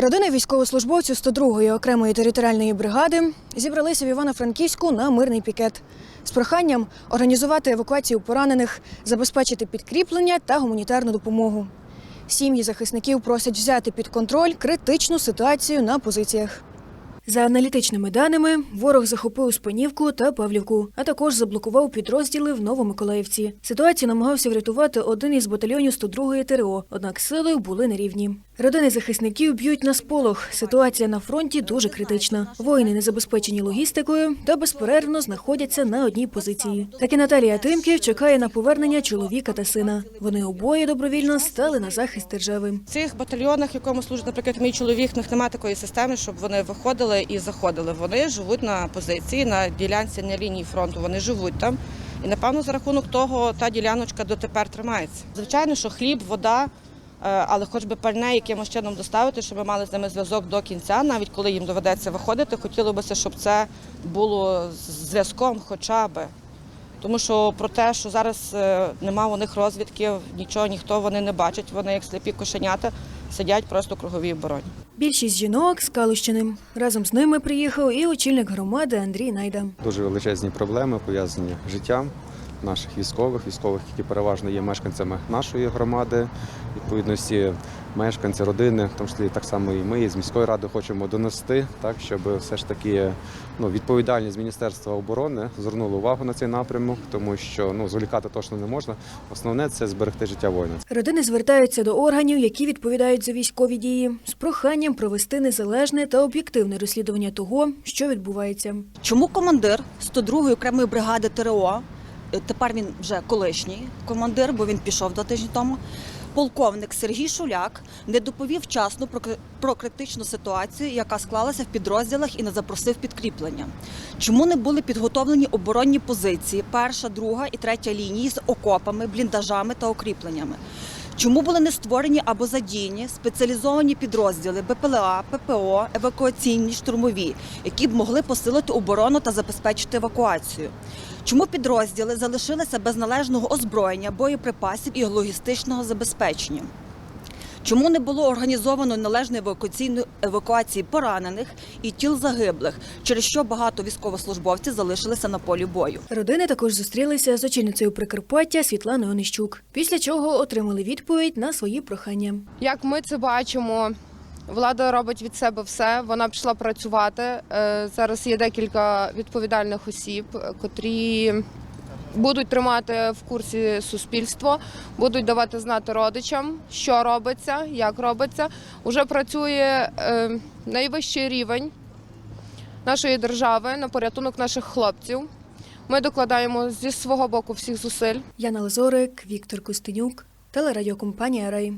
Родини військовослужбовців 102-ї окремої територіальної бригади зібралися в Івано-Франківську на мирний пікет з проханням організувати евакуацію поранених, забезпечити підкріплення та гуманітарну допомогу. Сім'ї захисників просять взяти під контроль критичну ситуацію на позиціях. За аналітичними даними, ворог захопив Спанівку та Павлівку, а також заблокував підрозділи в Новомиколаївці. Ситуацію намагався врятувати один із батальйонів 102-ї ТРО, однак сили були нерівні. Родини захисників б'ють на сполох. Ситуація на фронті дуже критична. Воїни не забезпечені логістикою та безперервно знаходяться на одній позиції. Так і Наталія Тимків чекає на повернення чоловіка та сина. Вони обоє добровільно стали на захист держави. В цих батальйонах, якому служить, наприклад, мій чоловік, в них немає такої системи, щоб вони виходили і заходили. Вони живуть на позиції, на ділянці на лінії фронту. Вони живуть там. І напевно за рахунок того та діляночка дотепер тримається. Звичайно, що хліб, вода, але хоч би пальне якимось чином доставити, щоб ми мали з ними зв'язок до кінця, навіть коли їм доведеться виходити, хотілося б, щоб це було зв'язком хоча би. Тому що про те, що зараз е, нема у них розвідки, нічого ніхто вони не бачать, вони як сліпі кошенята сидять просто в круговій обороні. Більшість жінок з Калущини. Разом з ними приїхав і очільник громади Андрій Найда. Дуже величезні проблеми пов'язані з життям наших військових, військових, які переважно є мешканцями нашої громади. Відповідно, всі мешканці, родини, в тому числі так само і ми з міської ради хочемо донести, так щоб все ж таки ну, відповідальність Міністерства оборони звернула увагу на цей напрямок, тому що ну зволікати точно не можна. Основне це зберегти життя воїна. Родини звертаються до органів, які відповідають за військові дії, з проханням провести незалежне та об'єктивне розслідування того, що відбувається. Чому командир 102-ї окремої бригади ТРО, тепер він вже колишній командир, бо він пішов два тижні тому, полковник Сергій Шуляк не доповів вчасно про критичну ситуацію, яка склалася в підрозділах і не запросив підкріплення? Чому не були підготовлені оборонні позиції, перша, друга і третя лінії з окопами, бліндажами та укріпленнями? Чому були не створені або задіяні спеціалізовані підрозділи БПЛА, ППО, евакуаційні, штурмові, які б могли посилити оборону та забезпечити евакуацію? Чому підрозділи залишилися без належного озброєння, боєприпасів і логістичного забезпечення? Чому не було організовано належної евакуаційної евакуації поранених і тіл загиблих, через що багато військовослужбовців залишилися на полі бою? Родини також зустрілися з очільницею Прикарпаття Світланою Онищук, після чого отримали відповідь на свої прохання. Як ми це бачимо, влада робить від себе все. Вона пішла працювати. Е, Зараз є декілька відповідальних осіб, котрі будуть тримати в курсі суспільство, будуть давати знати родичам, що робиться, як робиться. Уже працює е, найвищий рівень нашої держави на порятунок наших хлопців. Ми докладаємо зі свого боку всіх зусиль. Яна Лазорик, Віктор Костенюк, телерадіокомпанія Рей.